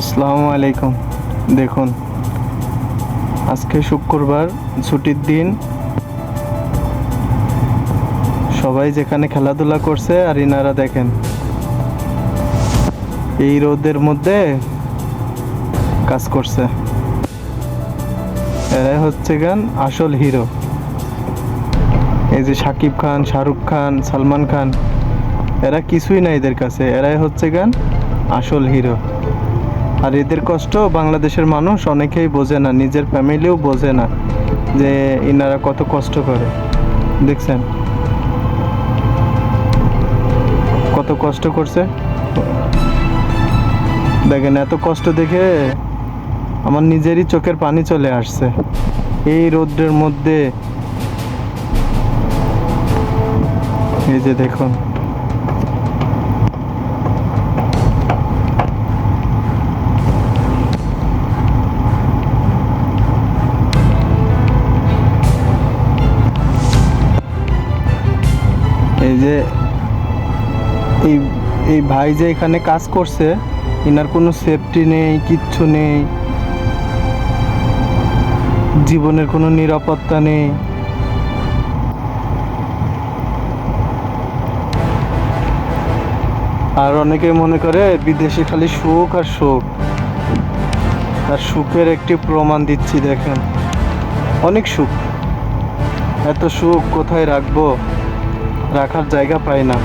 আসসালামু আলাইকুম। দেখুন, আজকে শুক্রবার, ছুটির দিন। সবাই যেখানে খেলাধুলা করছে আর ইনারা দেখেন। এই রোদের মধ্যে কাজ করছে। এরাই হচ্ছে গান, আসল হিরো। এই যে শাকিব খান, শাহরুখ খান, সালমান খান, এরা কিছুই না এদের কাছে। এরাই হচ্ছে গান, আসল হিরো। আর এদের কষ্ট বাংলাদেশের মানুষ অনেকেই বোঝে না, নিজের ফ্যামিলিও বোঝে না যে ইনারা কত কষ্ট করে। দেখছেন? কত কষ্ট করছে। দেখেন, এত কষ্ট দেখে আমার নিজেরই চোখের পানি চলে আসছে। এই রৌদ্রের মধ্যে এই যে দেখুন। এই যে, এই এই ভাই যে এখানে কাজ করছে, এনার কোনো সেফটি নেই, কিচ্ছু নেই, জীবনের কোনো নিরাপত্তা নেই। আর অনেকে মনে করে বিদেশে খালি সুখ আর সুখ। আর সুখের একটি প্রমাণ দিচ্ছি, দেখেন। অনেক সুখ। এত সুখ কোথায় রাখব? রাখার জায়গা পাই না।